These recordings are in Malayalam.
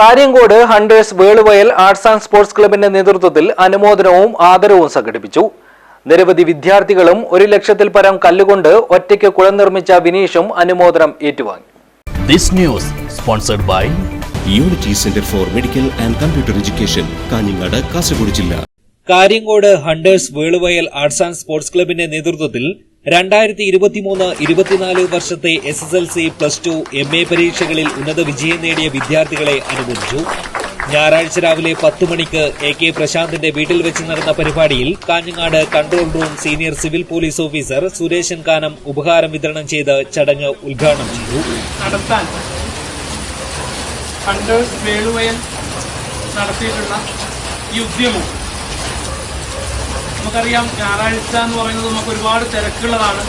Karyangode hunters Veluvayal arts and sports ക്ലബിന്റെ നേതൃത്വത്തിൽ അനുമോദനവും ആദരവും സംഘടിപ്പിച്ചു. നിരവധി വിദ്യാർത്ഥികളും ഒരു ലക്ഷത്തിൽ പരം കല്ലുകൊണ്ട് ഒറ്റയ്ക്ക് കുളം നിർമ്മിച്ച വിനീഷും അനുമോദനം ഏറ്റുവാങ്ങി. This news sponsored by unity centre for medical and computer education Kanhangad Kasaragod ജില്ല Karyangode hunters Veluvayal arts and sports ക്ലബിന്റെ നേതൃത്വത്തിൽ രണ്ടായിരത്തി ഇരുപത്തിമൂന്ന് ഇരുപത്തിനാല് വർഷത്തെ S S L C plus two M A പരീക്ഷകളിൽ ഉന്നത വിജയം നേടിയ വിദ്യാർത്ഥികളെ അനുമോദിച്ചു ഞായറാഴ്ച രാവിലെ പത്ത് മണിക്ക് എ കെ പ്രശാന്തിന്റെ വീട്ടിൽ വെച്ച് നടന്ന പരിപാടിയിൽ Kanhangad control room senior civil police officer Sureshan Kanam ഉപഹാരം വിതരണം ചെയ്ത് ചടങ്ങ് ഉദ്ഘാടനം ചെയ്തു. നടത്താൻ നടത്തിയിട്ടുള്ള ഈ ഉദ്യമം നമുക്കറിയാം ഞായറാഴ്ച എന്ന് പറയുന്നത് നമുക്ക് ഒരുപാട് തിരക്കുള്ളതാണ്.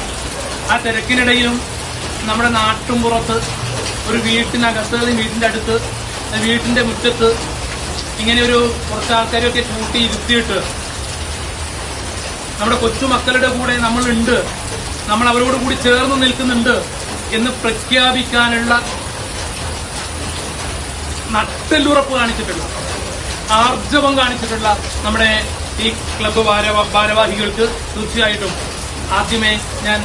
ആ തിരക്കിനിടയിലും നമ്മുടെ നാട്ടുംപുറത്ത് ഒരു വീട്ടിനകത്ത് വീട്ടിന്റെ അടുത്ത് വീട്ടിന്റെ മുറ്റത്ത് ഇങ്ങനെ ഒരു കുറച്ച് ആൾക്കാരെയൊക്കെ കൂട്ടി ഇരുത്തിയിട്ട് നമ്മുടെ കൊച്ചുമക്കളുടെ കൂടെ നമ്മളുണ്ട്. നമ്മൾ അവരോട് കൂടി ചേർന്ന് നിൽക്കുന്നുണ്ട് എന്ന് പ്രഖ്യാപിക്കാനുള്ള നട്ടെല്ലുറപ്പ് കാണിച്ചിട്ടുള്ള ആർജവം കാണിച്ചിട്ടുള്ള നമ്മുടെ ഈ ഭാരവ- ഭാരവാഹികൾക്ക് തീർച്ചയായിട്ടും ആദ്യമേ ഞാൻ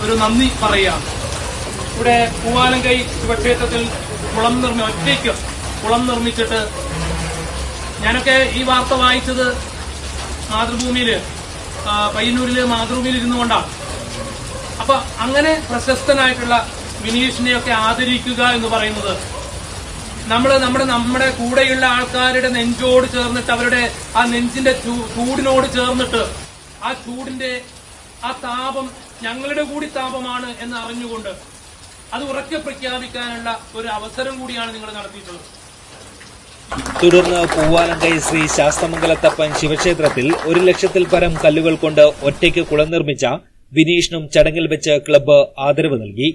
ഒരു നന്ദി പറയാം. ഇവിടെ പൂവാലങ്കൈ ശിവക്ഷേത്രത്തിൽ കുളം നിർമ്മി ഒറ്റയ്ക്ക് കുളം നിർമ്മിച്ചിട്ട് ഞാനൊക്കെ ഈ വാർത്ത വായിച്ചത് മാതൃഭൂമിയിൽ പയ്യന്നൂരിൽ മാതൃഭൂമിയിൽ ഇരുന്നു കൊണ്ടാണ്. അപ്പൊ അങ്ങനെ പ്രശസ്തനായിട്ടുള്ള വിനീഷിനെയൊക്കെ ആദരിക്കുക എന്ന് പറയുന്നത് നമ്മൾ നമ്മുടെ നമ്മുടെ കൂടെയുള്ള ആൾക്കാരുടെ നെഞ്ചോട് ചേർന്നിട്ട് അവരുടെ ആ നെഞ്ചിന്റെ ചൂടിനോട് ചേർന്നിട്ട് ആ ചൂടിന്റെ ആ താപം ഞങ്ങളുടെ കൂടി താപമാണ് എന്ന് അറിഞ്ഞുകൊണ്ട് അത് ഉറക്കെ പ്രഖ്യാപിക്കാനുള്ള ഒരു അവസരം കൂടിയാണ് നിങ്ങൾ നടത്തിയിട്ടുള്ളത്. തുടർന്ന് പൂവാലങ്കൈ ശ്രീ ശാസ്തമംഗലത്തപ്പൻ ശിവക്ഷേത്രത്തിൽ ഒരു ലക്ഷത്തിൽ പരം കല്ലുകൾ കൊണ്ട് ഒറ്റയ്ക്ക് കുളം നിർമ്മിച്ച വിനീഷിനും ചടങ്ങിൽ വെച്ച് ക്ലബ്ബ് ആദരവ് നൽകി.